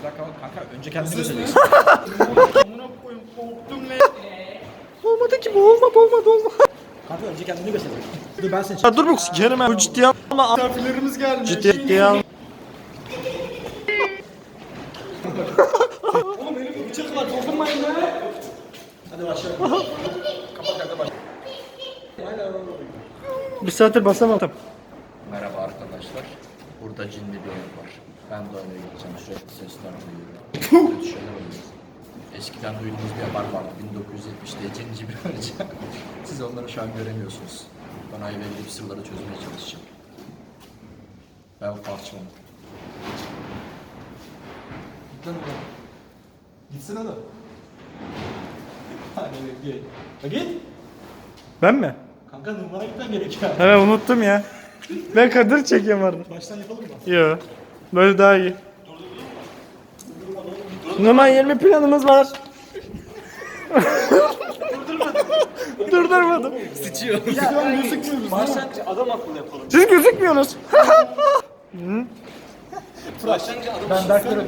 Bir dakika bak kanka önce kendini göstereceksin. Amına koyayım korktum ne? Olmadı ki bu olmadı olmadı olmadı. Kanka önce kendini göstereceksin. Dur ben seni Ya dur bu sikerim ben. Bu ciddiye alma. Misafirlerimiz gelmiş. Ciddiye alma. Oğlum benim bıçak var dokunmayın ya. Hadi başlayalım. Kapat kanka başla. Bir saattir basamadım. Merhaba arkadaşlar. Burada cinli bir oyun var. Ben de öyle gideceğim. Sürekli sesler duyuyorum. Kötü şeyler oluyor. Eskiden duyduğunuz bir haber vardı. 1970'te cinci bir oyuncak. Siz onları şu an göremiyorsunuz. Ben ayva gidip sırları çözmeye çalışacağım. Ben parçalanım. Gitsin hadi. Hadi git. Ha, Git. Ben mi? Kanka numara gitmen gerekiyor. Evet unuttum ya. Ben kadir çekiyorum orada. Baştan yapalım mı? Yo. Böyle daha iyi. Numan 20 planımız var. Durdurmadım. Sıçıyor. Başlangıç adam akıllı yapalım. Siz gözükmüyorsunuz. Başlangıç adam Ben dersleri